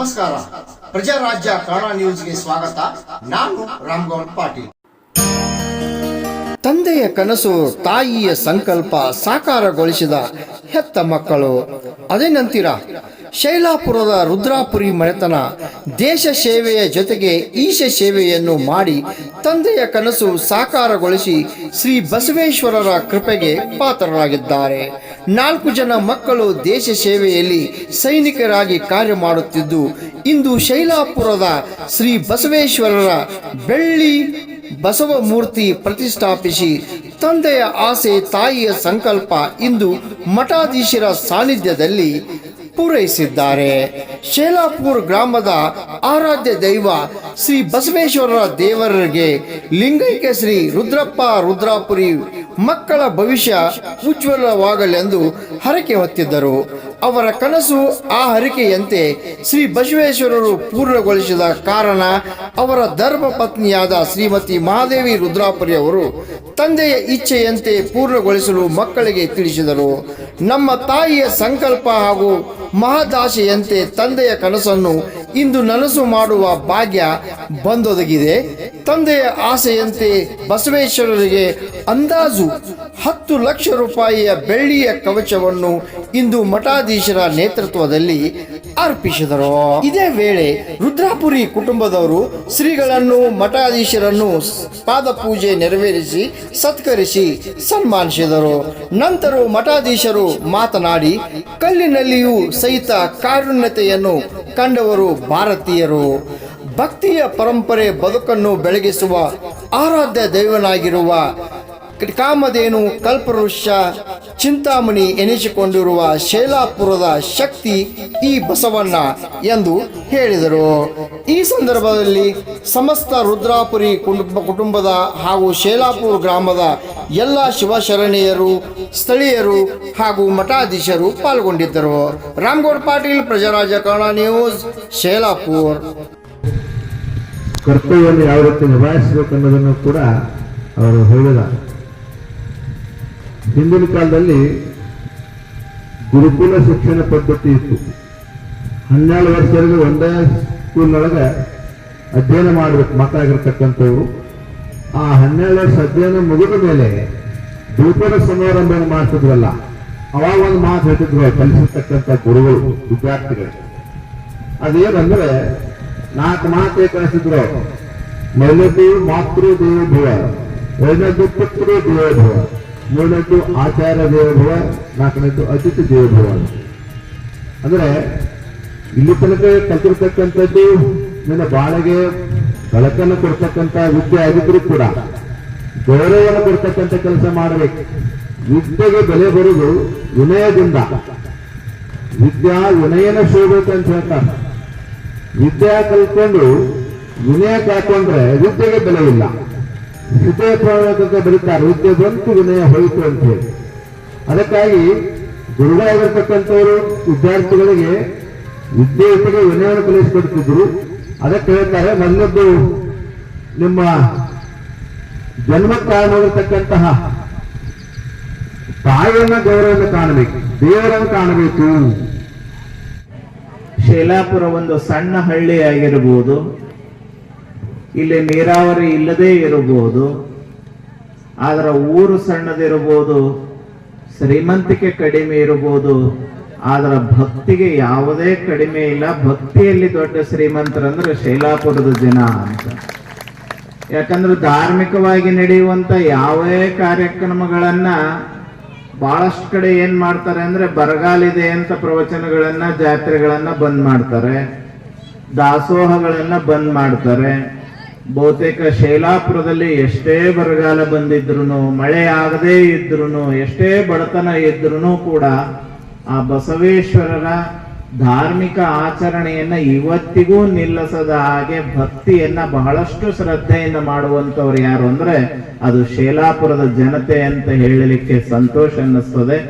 ನಮಸ್ಕಾರ. ಪ್ರಜಾರಾಜ್ಯ ಕನ್ನಡ ನ್ಯೂಸ್ಗೆ ಸ್ವಾಗತ. ನಾನು ರಾಮ್ಗೌಡ್ ಪಾಟೀಲ್. ತಂದೆಯ ಕನಸು, ತಾಯಿಯ ಸಂಕಲ್ಪ ಸಾಕಾರಗೊಳಿಸಿದ ಹೆತ್ತ ಮಕ್ಕಳು. ಅದೇ ನಂತರ ಶೈಲಾಪುರದ ರುದ್ರಾಪುರಿ ಮನೆತನ ದೇಶ ಸೇವೆಯ ಜೊತೆಗೆ ಈಶ ಸೇವೆಯನ್ನು ಮಾಡಿ ತಂದೆಯ ಕನಸು ಸಾಕಾರಗೊಳಿಸಿ ಶ್ರೀ ಬಸವೇಶ್ವರರ ಕೃಪೆಗೆ ಪಾತ್ರರಾಗಿದ್ದಾರೆ. ನಾಲ್ಕು ಜನ ಮಕ್ಕಳು ದೇಶ ಸೇವೆಯಲ್ಲಿ ಸೈನಿಕರಾಗಿ ಕಾರ್ಯ ಮಾಡುತ್ತಿದ್ದು, ಇಂದು ಶೈಲಾಪುರದ ಶ್ರೀ ಬಸವೇಶ್ವರರ ಬೆಳ್ಳಿ ಬಸವ ಮೂರ್ತಿ ಪ್ರತಿಷ್ಠಾಪಿಸಿ ತಂದೆಯ ಆಸೆ, ತಾಯಿಯ ಸಂಕಲ್ಪ ಇಂದು ಮಠಾಧೀಶರ ಸಾನ್ನಿಧ್ಯದಲ್ಲಿ ಪೂರೈಸಿದ್ದಾರೆ. ಶೇಲಾಪುರ್ ಗ್ರಾಮದ ಆರಾಧ್ಯ ದೈವ ಶ್ರೀ ಬಸವೇಶ್ವರರ ದೇವರಿಗೆ ಲಿಂಗೈಕ್ಯ ಶ್ರೀ ರುದ್ರಪ್ಪ ರುದ್ರಾಪುರಿ ಮಕ್ಕಳ ಭವಿಷ್ಯ ಉಜ್ವಲವಾಗಲೆಂದು ಹರಕೆ ಹೊತ್ತಿದ್ದರು. ಅವರ ಕನಸು ಆ ಹರಿಕೆಯಂತೆ ಶ್ರೀ ಬಸವೇಶ್ವರರು ಪೂರ್ಣಗೊಳಿಸಿದ ಕಾರಣ ಅವರ ಧರ್ಮ ಪತ್ನಿಯಾದ ಶ್ರೀಮತಿ ಮಹಾದೇವಿ ರುದ್ರಾಪುರಿ ಅವರು ತಂದೆಯ ಇಚ್ಛೆಯಂತೆ ಪೂರ್ಣಗೊಳಿಸಲು ಮಕ್ಕಳಿಗೆ ತಿಳಿಸಿದರು. ನಮ್ಮ ತಾಯಿಯ ಸಂಕಲ್ಪ ಹಾಗೂ ಮಹದಾಶೆಯಂತೆ ತಂದೆಯ ಕನಸನ್ನು ಇಂದು ನನಸು ಮಾಡುವ ಭಾಗ್ಯ ಬಂದೊದಗಿದೆ. ತಂದೆಯ ಆಸೆಯಂತೆ ಬಸವೇಶ್ವರರಿಗೆ ಅಂದಾಜು ಹತ್ತು ಲಕ್ಷ ರೂಪಾಯಿಯ ಬೆಳ್ಳಿಯ ಕವಚವನ್ನು ಇಂದು ಮಠಾಧೀಶರ ನೇತೃತ್ವದಲ್ಲಿ ಅರ್ಪಿಸಿದರು. ಇದೇ ವೇಳೆ ರುದ್ರಾಪುರಿ ಕುಟುಂಬದವರು ಶ್ರೀಗಳನ್ನು, ಮಠಾಧೀಶರನ್ನು ಪಾದ ಪೂಜೆ ನೆರವೇರಿಸಿ ಸತ್ಕರಿಸಿ ಸನ್ಮಾನಿಸಿದರು. ನಂತರ ಮಠಾಧೀಶರು ಮಾತನಾಡಿ, ಕಲ್ಲಿನಲ್ಲಿಯೂ ಸಹಿತ ಕಾರುಣ್ಯತೆಯನ್ನು ಕಂಡವರು ಭಾರತೀಯರು. ಭಕ್ತಿಯ ಪರಂಪರೆ ಬದುಕನ್ನು ಬೆಳಗಿಸುವ ಆರಾಧ್ಯ ದೈವನಾಗಿರುವ ಕಾಮಧೇನು ಕಲ್ಪವೃಕ್ಷ, ಚಿಂತಾಮಣಿ ಎನಿಸಿಕೊಂಡಿರುವ ಶೈಲಾಪುರದ ಶಕ್ತಿ ಈ ಬಸವಣ್ಣ ಎಂದು ಹೇಳಿದರು. ಈ ಸಂದರ್ಭದಲ್ಲಿ ಸಮಸ್ತ ರುದ್ರಾಪುರಿ ಕುಟುಂಬ, ಕುಟುಂಬದ ಹಾಗೂ ಶೈಲಾಪುರ ಗ್ರಾಮದ ಎಲ್ಲ ಶಿವಶರಣೆಯರು, ಸ್ಥಳೀಯರು ಹಾಗೂ ಮಠಾಧೀಶರು ಪಾಲ್ಗೊಂಡಿದ್ದರು. ರಾಮಗೌಡ ಪಾಟೀಲ್, ಪ್ರಜಾರಾಜ ಕನ್ನಡ ನ್ಯೂಸ್, ಶೈಲಾಪುರ್. ಕರ್ತವ್ಯವನ್ನು ಯಾವ ರೀತಿ ನಿಭಾಯಿಸಬೇಕು ಕೂಡ ಅವರು ಹೇಳಿದ ಹಿಂದಿನ ಕಾಲದಲ್ಲಿ ಗುರುಕುಲ ಶಿಕ್ಷಣ ಪದ್ಧತಿ ಇತ್ತು. ಹನ್ನೆರಡು ವರ್ಷದಲ್ಲಿ ಒಂದೇ ಸ್ಕೂಲ್ನೊಳಗೆ ಅಧ್ಯಯನ ಮಾಡಬೇಕು, ಮಕ್ಕಳಾಗಿರ್ತಕ್ಕಂಥವ್ರು. ಆ ಹನ್ನೆರಡು ವರ್ಷ ಅಧ್ಯಯನ ಮುಗಿದ ಮೇಲೆ ದೀಪದ ಸಮಾರಂಭ ಮಾಡ್ತಿದ್ವಲ್ಲ ಅವಾಗ ಒಂದು ಮಾತು ಹೇಳ್ತಿದ್ರು ಕಲಿಸಿರ್ತಕ್ಕಂಥ ಗುರುಗಳು, ವಿದ್ಯಾರ್ಥಿಗಳು. ಅದೇನಂದ್ರೆ, ನಾಲ್ಕು ಮಾತೇ ಕಳಿಸಿದ್ರು ಮೊದಲದ್ದು ಮಾತೃ ದೇವೋಭವ ಎರಡನೇದ್ದು ಪುತ್ರ ದೇವೋಭವ ಮೂರನೇದ್ದು ಆಚಾರ್ಯ ದೇವಭವ, ನಾಲ್ಕನೇದ್ದು ಅತಿಥಿ ದೇವಭವ. ಅಂದ್ರೆ, ಇಲ್ಲಿ ತನಕ ಕಲ್ತಿರ್ತಕ್ಕಂಥದ್ದು ನನ್ನ ಬಾಳೆಗೆ ಬೆಳಕನ್ನು ಕೊಡ್ತಕ್ಕಂಥ ವಿದ್ಯೆ ಆಗಿದ್ರು ಕೂಡ, ಗೌರವವನ್ನು ಕೊಡ್ತಕ್ಕಂಥ ಕೆಲಸ ಮಾಡಬೇಕು. ವಿದ್ಯೆಗೆ ಬೆಲೆ ಬರುವುದು ವಿನಯದಿಂದ. ವಿದ್ಯಾ ವಿನಯನ ಶೋಭೆ ಅಂತ ಹೇಳ್ತಾರೆ. ವಿದ್ಯೆ ಕಲ್ತ್ಕೊಂಡು ವಿನಯ ಕಾಕೊಂಡ್ರೆ ವಿದ್ಯೆಗೆ ಬೆಲೆ ಇಲ್ಲ ವಿದ್ಯೆ ಪ್ರವರ್ಧಕ ಬರೀತಾರೆ. ವಿದ್ಯೆ ಬಂತು ವಿನಯ ಹೋಯಿತು ಅಂತ ಹೇಳಿ. ಅದಕ್ಕಾಗಿ ಗುರುಗಳಾಗಿರ್ತಕ್ಕಂಥವರು ವಿದ್ಯಾರ್ಥಿಗಳಿಗೆ ವಿದ್ಯೆ ಜೊತೆಗೆ ವಿನಯವನ್ನು ಕಲಿಸಿಕೊಡ್ತಿದ್ರು. ಅದಕ್ಕೆ ಹೇಳ್ತಾರೆ ಮೊದಲದ್ದು ನಿಮ್ಮ ಜನ್ಮ ಕಾರಣವಾಗಿರ್ತಕ್ಕಂತಹ ತಾಯಿಯನ್ನ ಗೌರವವನ್ನು ಕಾಣಬೇಕು, ದೇವರನ್ನು ಕಾಣಬೇಕು. ಶೈಲಾಪುರ ಒಂದು ಸಣ್ಣ ಹಳ್ಳಿ ಆಗಿರಬಹುದು ಇಲ್ಲಿ ನೀರಾವರಿ ಇಲ್ಲದೇ ಇರಬಹುದು, ಆದರೆ ಊರು ಸಣ್ಣದಿರಬಹುದು, ಶ್ರೀಮಂತಿಕೆ ಕಡಿಮೆ ಇರಬಹುದು, ಆದ್ರ ಭಕ್ತಿಗೆ ಯಾವುದೇ ಕಡಿಮೆ ಇಲ್ಲ. ಭಕ್ತಿಯಲ್ಲಿ ದೊಡ್ಡ ಶ್ರೀಮಂತರಂದ್ರೆ ಶೈಲಾಪುರದ ಜನ ಅಂತ. ಯಾಕಂದ್ರೆ ಧಾರ್ಮಿಕವಾಗಿ ನಡೆಯುವಂತ ಯಾವುದೇ ಕಾರ್ಯಕ್ರಮಗಳನ್ನ ಬಹಳಷ್ಟು ಕಡೆ ಏನ್ ಮಾಡ್ತಾರೆ ಅಂದ್ರೆ ಬರಗಾಲಿದೆ ಅಂತ ಪ್ರವಚನಗಳನ್ನ, ಜಾತ್ರೆಗಳನ್ನ ಬಂದ್ ಮಾಡ್ತಾರೆ, ದಾಸೋಹಗಳನ್ನ ಬಂದ್ ಮಾಡ್ತಾರೆ. ಬಹುತೇಕ ಶೈಲಾಪುರದಲ್ಲಿ ಎಷ್ಟೇ ಬರಗಾಲ ಬಂದಿದ್ರು ಮಳೆ ಆಗದೇ ಇದ್ರು ಎಷ್ಟೇ ಬಡತನ ಇದ್ರೂ ಕೂಡ ಆ ಬಸವೇಶ್ವರರ ಧಾರ್ಮಿಕ ಆಚರಣೆಯನ್ನ ಇವತ್ತಿಗೂ ನಿಲ್ಲಿಸದ ಹಾಗೆ ಭಕ್ತಿಯನ್ನ ಬಹಳಷ್ಟು ಶ್ರದ್ಧೆಯಿಂದ ಮಾಡುವಂತವ್ರು ಯಾರು ಅಂದ್ರೆ ಅದು ಶೇಲಾಪುರದ ಜನತೆ ಅಂತ ಹೇಳಲಿಕ್ಕೆ ಸಂತೋಷ ಅನ್ನಿಸ್ತದೆ.